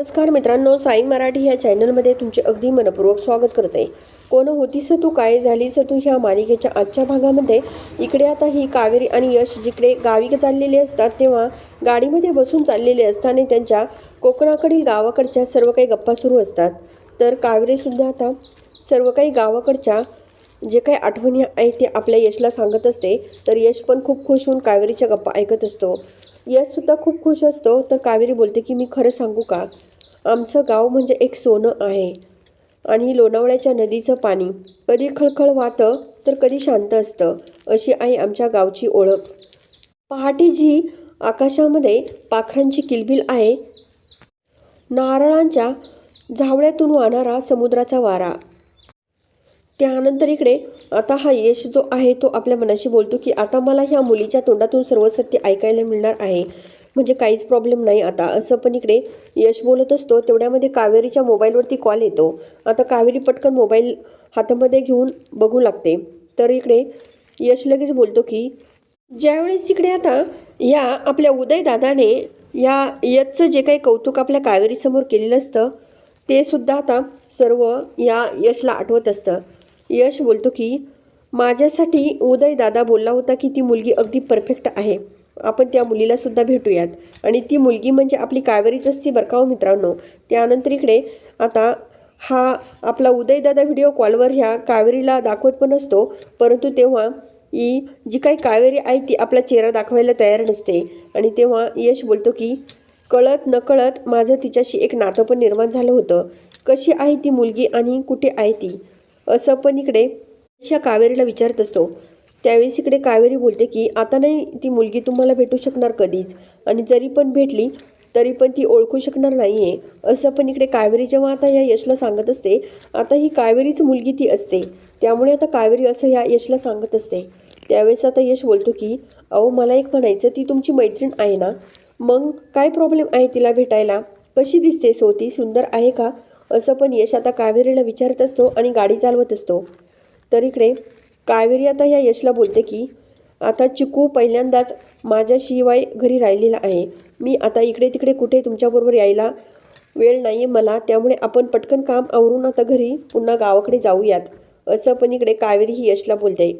नमस्कार मित्रांनो साई मराठी या चॅनलमध्ये तुमचे अगदी मनपूर्वक स्वागत करते. कोण होतीस तू काय झालीस तू ह्या मालिकेच्या आजच्या भागामध्ये? इकडे आता ही कावेरी आणि यश जिकडे गावी चाललेले असतात तेव्हा गाडीमध्ये बसून चाललेले असताना त्यांच्या कोकणाकडील गावाकडच्या सर्व काही गप्पा सुरू असतात. तर कावेरीसुद्धा आता सर्व काही गावाकडच्या जे काही आठवणी आहेत ते आपल्या यशला सांगत असते. तर यश पण खूप खुश होऊन कावेरीच्या गप्पा ऐकत असतो. यशसुद्धा खूप खुश असतो. तर कावेरी बोलते की मी खरं सांगू का? आमचं गाव म्हणजे एक सोनं आहे. आणि लोणावळ्याच्या नदीचं पाणी कधी खळखळ वाहतं तर कधी शांत असतं अशी आहे आमच्या गावची ओळख. पहाटे जी आकाशामध्ये पाखरांची किलबिल आहे नारळांच्या झावळ्यातून वाहणारा समुद्राचा वारा. त्यानंतर इकडे आता हा यश जो आहे तो आपल्या मनाशी बोलतो की आता मला ह्या मुलीच्या तोंडातून सर्व सत्य ऐकायला मिळणार आहे. म्हणजे काहीच प्रॉब्लेम नाही. आता असं पण इकडे यश बोलत असतो तेवढ्यामध्ये कावेरीच्या मोबाईलवरती कॉल येतो. आता कावेरी पटकन मोबाईल हातामध्ये घेऊन बघू लागते. तर इकडे यश लगेच बोलतो की ज्यावेळेस इकडे आता या आपल्या उदयदादाने या यशचं जे काही कौतुक आपल्या कावेरीसमोर केलेलं असतं ते सुद्धा आता सर्व या यशला आठवत असतं. यश बोलतो की माझ्यासाठी उदयदादा बोलला होता की ती मुलगी अगदी परफेक्ट आहे. आपण त्या मुलीला सुद्धा भेटूयात. आणि ती मुलगी म्हणजे आपली कावेरीच असती बरं का हो मित्रांनो? त्यानंतर इकडे आता हा आपला उदयदादा व्हिडिओ कॉलवर ह्या कावेरीला दाखवत पण असतो. परंतु तेव्हा ही जी काही कावेरी आहे ती आपला चेहरा दाखवायला तयार नसते. आणि तेव्हा यश बोलतो की कळत नकळत माझं तिच्याशी एक नातं पण निर्माण झालं होतं. कशी आहे ती मुलगी आणि कुठे आहे ती? असं पण इकडे या कावेरीला विचारत असतो. त्यावेळेस इकडे कावेरी बोलते की आता नाही ती मुलगी तुम्हाला भेटू शकणार कधीच. आणि जरी पण भेटली तरी पण ती ओळखू शकणार नाही आहे असं पण इकडे कावेरी जेव्हा आता या यशला सांगत असते आता ही कावेरीच मुलगी ती असते. त्यामुळे आता कावेरी असं या यशला सांगत असते. त्यावेळेस आता यश बोलतो की अहो मला एक म्हणायचं ती तुमची मैत्रीण आहे ना? मग काय प्रॉब्लेम आहे तिला भेटायला? कशी दिसते सो हो ती? सुंदर आहे का? असं पण यश आता कावेरीला विचारत असतो आणि गाडी चालवत असतो. तर इकडे कावेरी आता या यशला बोलते की आता चिकू पहिल्यांदाच माझ्याशिवाय घरी राहिलेला आहे. मी आता इकडे तिकडे कुठे तुमच्याबरोबर यायला वेळ नाही आहे मला त्यामुळे आपण पटकन काम आवरून आता घरी पुन्हा गावाकडे जाऊयात असं पण इकडे कावेरी ही यशला बोलते.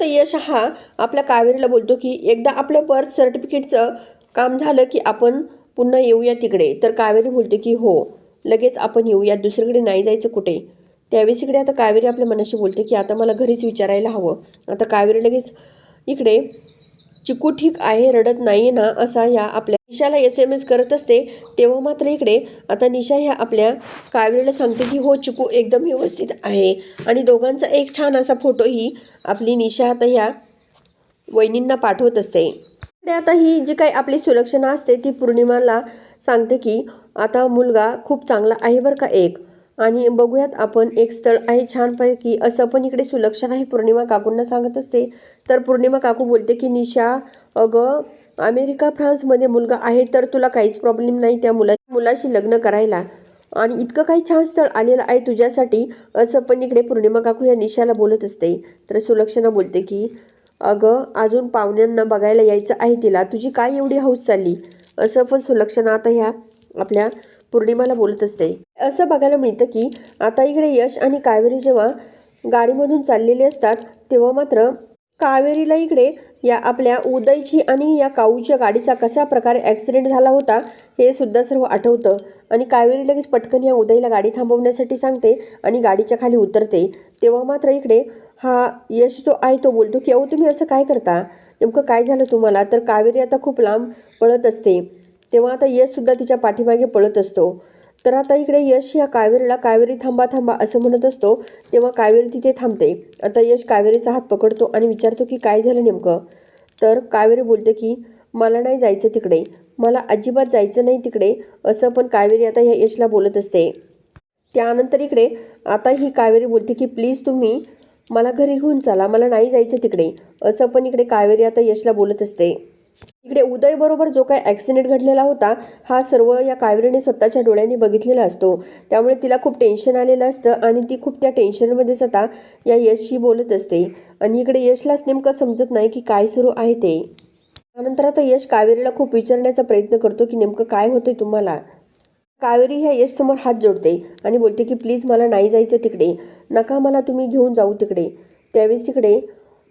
तर यश हा आपल्या कावेरीला बोलतो की एकदा आपलं बर्थ सर्टिफिकेटचं काम झालं की आपण पुन्हा येऊया तिकडे. तर कावेरी बोलते की हो लगेच आपण येऊयात दुसरीकडे नाही जायचं कुठे. त्यावेळेस इकडे आता कावेरी आपल्या मनाशी बोलते की आता मला घरीच विचारायला हवं. आता कावेरी लगेच इकडे चिकू ठीक आहे रडत नाही ना असा ह्या आपल्या निशाला एस एम एस करत असते. तेव्हा मात्र इकडे आता निशा ह्या आपल्या कावेरीला सांगते की हो चिकू एकदम व्यवस्थित आहे. आणि दोघांचा एक छान असा फोटोही आपली निशा आता ह्या वहिनींना पाठवत असते. इकडे आता ही जी काही आपली सुलक्षणा असते ती पौर्णिमाला सांगते की आता मुलगा खूप चांगला आहे बरं का एक. आणि बघूयात आपण एक स्थळ आहे छानपैकी. असं पण इकडे सुलक्षण आहे. पौर्णिमा काकूंना सांगत असते. तर पौर्णिमा काकू बोलते की निशा अगं अमेरिका फ्रान्समध्ये मुलगा आहे तर तुला काहीच प्रॉब्लेम नाही त्या मुला मुलाशी लग्न करायला. आणि इतकं काही छान स्थळ आलेलं आहे तुझ्यासाठी असं पण इकडे पौर्णिमा काकू या निशाला बोलत असते. तर सुलक्षणा बोलते की अगं अजून पाहुण्यांना बघायला यायचं आहे तिला. तुझी काय एवढी हौस चालली? असं पण सुलक्षणा आता ह्या आपल्या पौर्णिमाला बोलत असते. असं बघायला मिळतं की आता इकडे यश आणि कावेरी जेव्हा गाडीमधून चाललेले असतात तेव्हा मात्र कावेरीला इकडे या आपल्या उदयची आणि या काऊच्या गाडीचा कशा प्रकारे ॲक्सिडेंट झाला होता हे सुद्धा सर्व आठवतं. आणि कावेरी लगेच पटकन या उदयला गाडी थांबवण्यासाठी सांगते आणि गाडीच्या खाली उतरते. तेव्हा मात्र इकडे हा यश जो आहे तो बोलतो की अहो तुम्ही असं काय करता? नेमकं काय झालं तुम्हाला? तर कावेरी आता खूप लांब पळत असते. तेव्हा आता यशसुद्धा तिच्या पाठीमागे पळत असतो. तर आता इकडे यश या कावेरीला कावेरी थांबा थांबा असं म्हणत असतो. तेव्हा कावेरी तिथे थांबते. आता यश कावेरीचा हात पकडतो आणि विचारतो की काय झालं नेमकं? तर कावेरी बोलते की मला नाही जायचं तिकडे. मला अजिबात जायचं नाही तिकडे असं पण कावेरी आता ह्या यशला बोलत असते. त्यानंतर इकडे आता ही कावेरी बोलते की प्लीज तुम्ही मला घरी घेऊन चला. मला नाही जायचं तिकडे असं पण इकडे कावेरी आता यशला बोलत असते. इकडे उदयबरोबर जो काही ॲक्सिडेंट घडलेला होता हा सर्व या कावेरीने स्वतःच्या डोळ्यांनी बघितलेला असतो. त्यामुळे तिला खूप टेन्शन आलेलं असतं आणि ती खूप त्या टेन्शनमध्येच आता या यशशी बोलत असते. आणि इकडे यशलाच नेमकं समजत नाही की काय सुरू आहे ते. त्यानंतर आता यश कावेरीला खूप विचारण्याचा प्रयत्न करतो की नेमकं काय होतंय तुम्हाला? कावेरी ह्या यशसमोर हात जोडते आणि बोलते की प्लीज मला नाही जायचं तिकडे. नका मला तुम्ही घेऊन जाऊ तिकडे. त्यावेळेस इकडे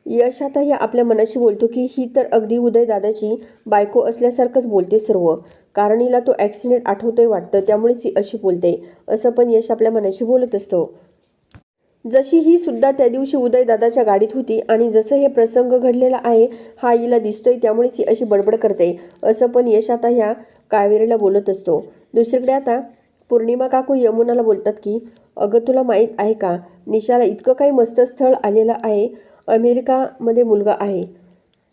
यश आता ह्या आपल्या मनाशी बोलतो की ही तर अगदी उदयदादाची बायको असल्यासारखंच बोलते सर्व. कारण हिला तो ॲक्सिडेंट आठवतोय वाटतं त्यामुळेच ही अशी बोलते. असं पण यश आपल्या मनाशी बोलत असतो. जशी ही सुद्धा त्या दिवशी उदयदादाच्या गाडीत होती आणि जसं हे प्रसंग घडलेला आहे हा हिला दिसतोय त्यामुळेच ही अशी बडबड करते. असं पण यश आता ह्या कावेरीला बोलत असतो. दुसरीकडे आता पौर्णिमा काकू यमुनाला बोलतात की अगं तुला माहीत आहे का? निशाला इतकं काही मस्त स्थळ आलेलं आहे. अमेरिकामध्ये मुलगा आहे.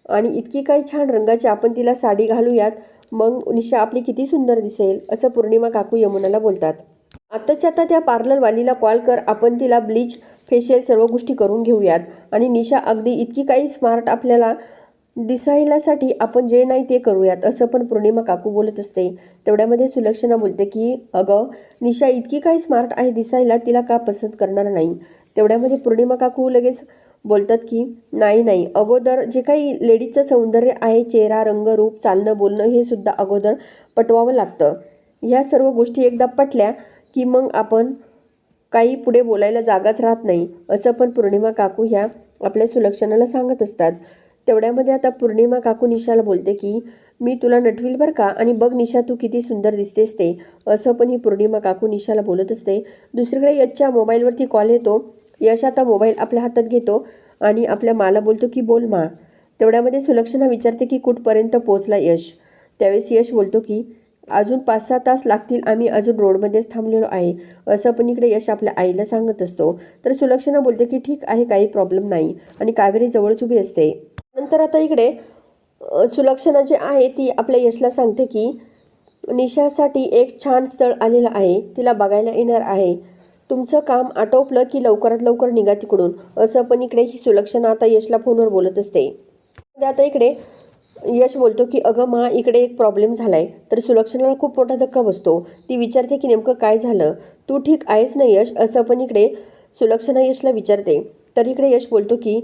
आणि इतकी काही छान रंगाची आपण तिला साडी घालूयात मग निशा आपली किती सुंदर दिसेल असं पौर्णिमा काकू यमुनाला बोलतात. आत्ताच्या आता त्या पार्लरवालीला कॉल कर आपण तिला ब्लीच फेशियल सर्व गोष्टी करून घेऊयात. आणि निशा अगदी इतकी काही स्मार्ट आपल्याला दिसायलासाठी आपण जे नाही ते करूयात असं पण पौर्णिमा काकू बोलत असते. तेवढ्यामध्ये सुलक्षणा बोलते की अगं निशा इतकी काही स्मार्ट आहे दिसायला तिला का पसंत करणार नाही? तेवढ्यामध्ये पौर्णिमा काकू लगेच बोलतात की नाही नाही. अगोदर जे काही लेडीजचं सौंदर्य आहे चेहरा रंग रूप चालणं बोलणं हे सुद्धा अगोदर पटवावं लागतं. ह्या सर्व गोष्टी एकदा पटल्या की मग आपण काही पुढे बोलायला जागाच राहत नाही. असं पण पौर्णिमा काकू ह्या आपल्या सुलक्षणाला सांगत असतात. तेवढ्यामध्ये आता पौर्णिमा काकू निशाला बोलते की मी तुला नटवील बरं का? आणि बघ निशा तू किती सुंदर दिसतेस ते. असं पण ही पौर्णिमा काकू निशाला बोलत असते. दुसरीकडे याच्या मोबाईलवरती कॉल येतो. यश आता मोबाईल आपल्या हातात घेतो आणि आपल्या माला बोलतो की बोल मा. तेवढ्यामध्ये सुलक्षणा विचारते की कुठपर्यंत पोचला यश? त्यावेळेस यश बोलतो की अजून पाच सहा तास लागतील आम्ही अजून रोडमध्येच थांबलेलो आहे. असं पण इकडे यश आपल्या आईला सांगत असतो. तर सुलक्षणा बोलते की ठीक आहे काही प्रॉब्लेम नाही. आणि कावेरी जवळच उभी असते. नंतर आता इकडे सुलक्षणा जी आहे ती आपल्या यशला सांगते की निशासाठी एक छान स्थळ आलेलं आहे. तिला बघायला येणार आहे. तुमचं काम आटोपलं की लवकरात लवकर निघा तिकडून. असं पण इकडे ही सुलक्षणा आता यशला फोनवर बोलत असते. म्हणजे आता इकडे यश बोलतो की अगं मा इकडे एक प्रॉब्लेम झाला आहे तर सुलक्षणाला खूप मोठा धक्का बसतो. ती विचारते की नेमकं काय झालं? तू ठीक आहेस ना यश? असं पण इकडे सुलक्षणा यशला विचारते. तर इकडे यश बोलतो की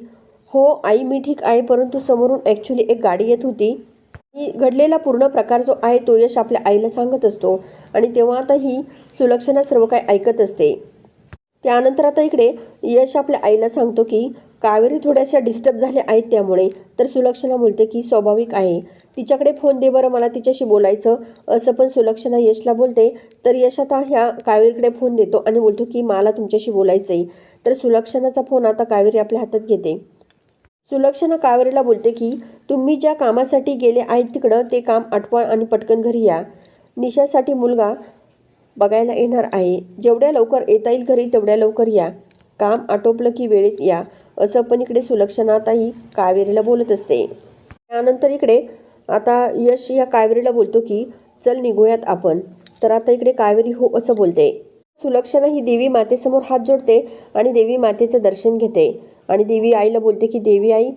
हो आई मी ठीक आहे परंतु समोरून ॲक्च्युली एक गाडी येत होती. ही घडलेला पूर्ण प्रकार जो आहे तो यश आपल्या आईला सांगत असतो. आणि तेव्हा आता ही सुलक्षणा सर्व काही ऐकत असते. त्यानंतर आता इकडे यश आपल्या आईला सांगतो की कावेरी थोड्याशा डिस्टर्ब झाल्या आहेत त्यामुळे तर सुलक्षणा बोलते की स्वाभाविक आहे. तिच्याकडे फोन दे बरं मला तिच्याशी बोलायचं. असं पण सुलक्षणा यशला बोलते. तर यश आता ह्या कावेरीकडे फोन देतो आणि बोलतो की मला तुमच्याशी बोलायचं आहे तर सुलक्षणाचा फोन आता कावेरी आपल्या हातात घेते. सुलक्षणा कावेरीला बोलते की तुम्ही ज्या कामासाठी गेले आहेत तिकडं ते काम आठवा आणि पटकन घरी या. निशासाठी मुलगा बघायला येणार आहे. जेवढ्या लवकर येता येईल घरी तेवढ्या लवकर या. काम आटोपलं की वेळेत या. असं पण इकडे सुलक्षणाताही कावेरीला बोलत असते. त्यानंतर इकडे आता यश या कावेरीला बोलतो की चल निघूयात आपण. तर आता इकडे कावेरी हो असं बोलते. सुलक्षणा ही देवी मातेसमोर हात जोडते आणि देवी मातेचं दर्शन घेते. आणि देवी आईला बोलते की देवी आई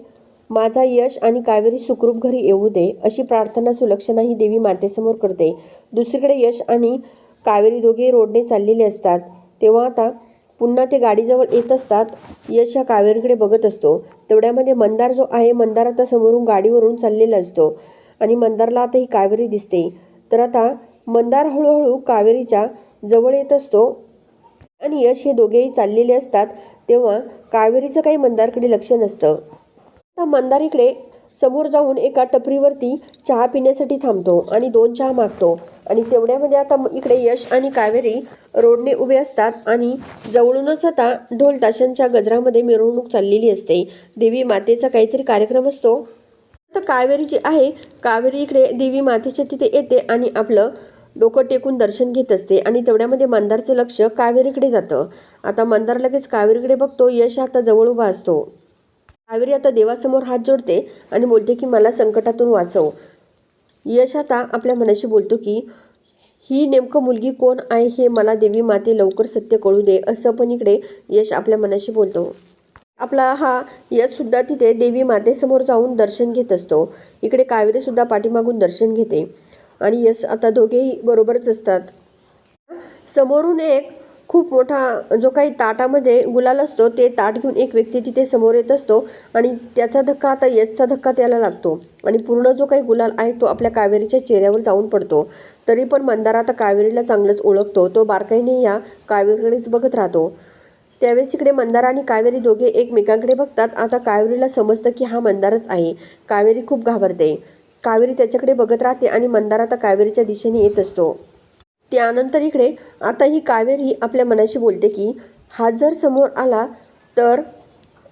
माझा यश आणि कावेरी सुखरूप घरी येऊ दे. अशी प्रार्थना सुलक्षणा ही देवी मातेसमोर करते. दुसरीकडे यश आणि कावेरी दोघे रोडने चाललेले असतात. तेव्हा आता पुन्हा ते गाडीजवळ येत असतात. यश या कावेरीकडे बघत असतो. तेवढ्यामध्ये मंदार जो आहे मंदार आता समोरून गाडीवरून चाललेला असतो आणि मंदारला आता ही कावेरी दिसते. तर आता मंदार हळूहळू कावेरीच्या जवळ येत असतो आणि यश हे दोघेही चाललेले असतात. तेव्हा कावेरीचं काही मंदारकडे लक्ष नसतं. आता मंदार इकडे समोर जाऊन एका टपरीवरती चहा पिण्यासाठी थांबतो आणि दोन चहा मागतो. आणि तेवढ्यामध्ये आता इकडे यश आणि कावेरी रोडने उभे असतात आणि जवळूनच आता ढोल ताशांच्या गजरामध्ये मिरवणूक चाललेली असते. देवी मातेचा काहीतरी कार्यक्रम असतो. तर कावेरी जी आहे कावेरी इकडे देवी मातेच्या तिथे येते आणि आपलं डोकं टेकून दर्शन घेत असते आणि तेवढ्यामध्ये मंदारचं लक्ष कावेरीकडे जातं. आता मंदार लगेच कावेरीकडे बघतो यश आता जवळ उभा असतो. कावेरी आता देवासमोर हात जोडते आणि बोलते की मला संकटातून वाचव. यश आता आपल्या मनाशी बोलतो की ही नेमकं मुलगी कोण आहे हे मला देवी माते लवकर सत्य कळू दे असं पण इकडे यश आपल्या मनाशी बोलतो. आपला हा यशसुद्धा तिथे देवी मातेसमोर जाऊन दर्शन घेत असतो. इकडे कावेरीसुद्धा पाठीमागून दर्शन घेते. आणि यश आता दोघेही बरोबरच असतात. समोरून एक खूप मोठा जो काही ताटामध्ये गुलाल असतो ते ताट घेऊन एक व्यक्ती तिथे समोर येत असतो आणि त्याचा धक्का आता यशचा धक्का त्याला लागतो आणि पूर्ण जो काही गुलाल आहे तो आपल्या कावेरीच्या चेहऱ्यावर जाऊन पडतो. तरी पण मंदार आता कावेरीला चांगलंच ओळखतो. तो बारकाईने या कावेरीकडेच बघत राहतो. त्यावेळेस इकडे मंदार आणि कावेरी दोघे एकमेकांकडे बघतात. आता कावेरीला समजतं की हा मंदारच आहे. कावेरी खूप घाबरते. कावेरी त्याच्याकडे बघत राहते आणि मंदार आता कावेरीच्या दिशेने येत असतो. त्यानंतर इकडे आता ही कावेरी आपल्या मनाशी बोलते की हा जर समोर आला तर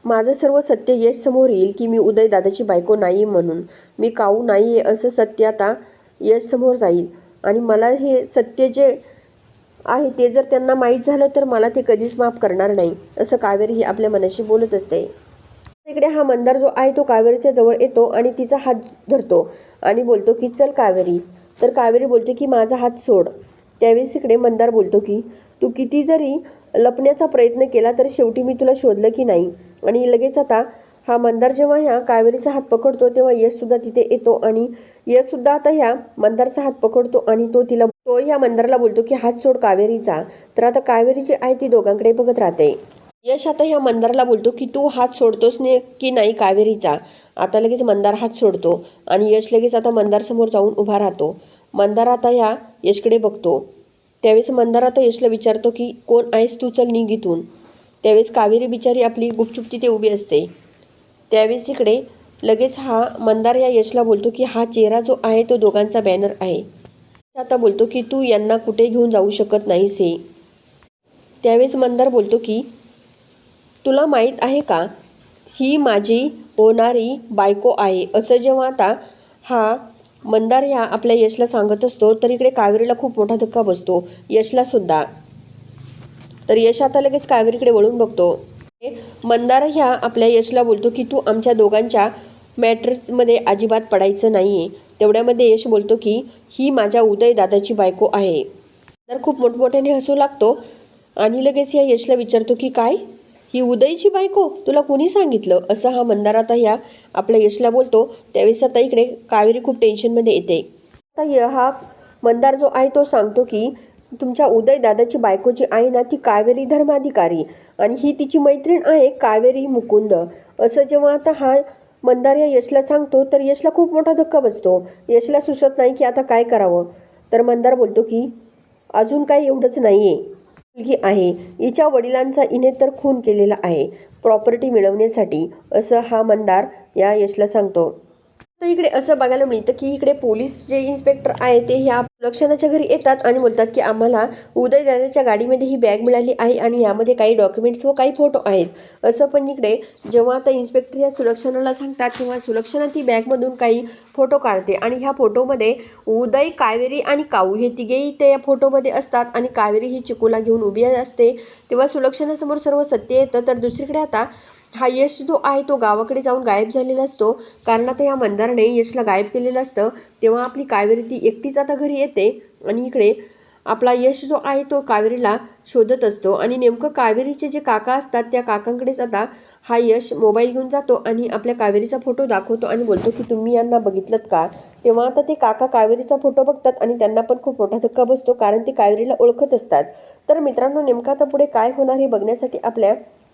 माझं सर्व सत्य यश समोर येईल की मी उदय दादाची बायको नाही म्हणून. मी काऊ नाही आहे असं सत्य आता यश समोर जाईल. आणि मला हे सत्य जे आहे ते जर त्यांना माहीत झालं तर मला ते कधीच माफ करणार नाही असं कावेरी ही आपल्या मनाशी बोलत असते. इकडे हा मंदार जो आहे तो कावेरीच्या जवळ येतो आणि तिचा हात धरतो आणि बोलतो की चल कावेरी. तर कावेरी बोलते की माझा हात सोड. त्यावेळेस इकडे मंदार बोलतो की तू किती जरी लपण्याचा प्रयत्न केला तर शेवटी मी तुला शोधलं की नाही. आणि लगेच आता हा मंदार जेव्हा ह्या कावेरीचा हात पकडतो तेव्हा यशसुद्धा तिथे येतो आणि यशसुद्धा आता ह्या मंदारचा हात पकडतो आणि तो तिला तो ह्या मंदारला बोलतो की हात सोड कावेरीचा. तर आता कावेरी जी आहे ती दोघांकडे बघत राहते. यश आता ह्या मंदारला बोलतो की तू हात सोडतोस ने की नाही कावेरीचा? आता लगेच मंदार हात सोडतो आणि यश लगेच आता मंदारसमोर जाऊन उभा राहतो. मंदार आता ह्या यशकडे बघतो. त्यावेळेस मंदार आता यशला विचारतो की कोण आहेस तू? चल निघ इथून. त्यावेळेस कावेरी बिचारी आपली गुपचूप तिथे उभी असते. त्यावेळेस इकडे लगेच हा मंदार या यशला बोलतो की हा चेहरा जो आहे तो दोघांचा बॅनर आहे. आता बोलतो की तू यांना कुठे घेऊन जाऊ शकत नाहीस हे. त्यावेळेस मंदार बोलतो की तुला माहीत आहे का? ही माझी होणारी बायको आहे. असं जेव्हा आता हा मंदार ह्या आपल्या यशला सांगत असतो तर इकडे कावेरीला खूप मोठा धक्का बसतो. यशला सुद्धा. तर यश आता लगेच कावेरीकडे वळून बघतो. मंदार ह्या आपल्या यशला बोलतो की तू आमच्या दोघांच्या मॅट्रिक्समध्ये अजिबात पडायचं नाही आहे तेवढ्यामध्ये यश बोलतो की ही माझ्या उदय दादाची बायको आहे. तर खूप मोठमोठ्याने हसू लागतो. आणि लगेच या यशला विचारतो की काय? ही उदयची बायको तुला कोणी सांगितलं? असं हा मंदार आता ह्या आपल्या यशला बोलतो. त्यावेळेस आता इकडे कावेरी खूप टेन्शनमध्ये येते. आता य- हा मंदार जो आहे तो सांगतो की तुमच्या उदय दादाची बायको जी आहे ना ती कावेरी धर्माधिकारी आणि ही तिची मैत्रीण आहे कावेरी मुकुंद. असं जेव्हा आता हा मंदार या यशला सांगतो तर यशला खूप मोठा धक्का बसतो. यशला सुचत नाही की आता काय करावं. तर मंदार बोलतो की अजून काही एवढंच नाही आहे मुलगी आहे. हिच्या वडिलांचा इने तर खून केलेला आहे. प्रॉपर्टी मिळवण्यासाठी असं हा मंदार या यशला सांगतो. तर इकडे असं बघायला मिळतं की इकडे पोलीस जे इन्स्पेक्टर आहे ते ह्या लक्षणाच्या घरी येतात आणि बोलतात की आम्हाला उदय दादाच्या गाडीमध्ये ही बॅग मिळाली आहे आणि यामध्ये काही डॉक्युमेंट्स व काही फोटो आहेत. असं पण इकडे जेव्हा आता इन्स्पेक्टर या सुलक्षणाला सांगतात तेव्हा सुलक्षणा ती बॅगमधून काही फोटो काढते आणि ह्या फोटोमध्ये उदय कावेरी आणि काऊ हे तिघेही त्या फोटोमध्ये असतात आणि कावेरी ही चिकूला घेऊन उभी असते. तेव्हा सुलक्षणासमोर सर्व सत्य येतं. तर दुसरीकडे आता हा यश जो आहे तो गावाकडे जाऊन गायब झालेला असतो. कारण आता या मंदाराने यशला गायब केलेलं असतं. तेव्हा आपली कावेरी ती एकटीच आता घरी येते आणि इकडे आपला यश जो आहे तो कावेरीला शोधत असतो. आणि नेमकं कावेरीचे जे काका असतात त्या काकांकडेच आता हा यश मोबाईल घेऊन जातो आणि आपल्या कावेरीचा फोटो दाखवतो आणि बोलतो की तुम्ही यांना बघितलं का? तेव्हा आता ते काका कावेरीचा फोटो बघतात आणि त्यांना पण खूप मोठा धक्का बसतो कारण ते कावेरीला ओळखत असतात. तर मित्रांनो नेमकं आता पुढे काय होणार हे बघण्यासाठी आपल्या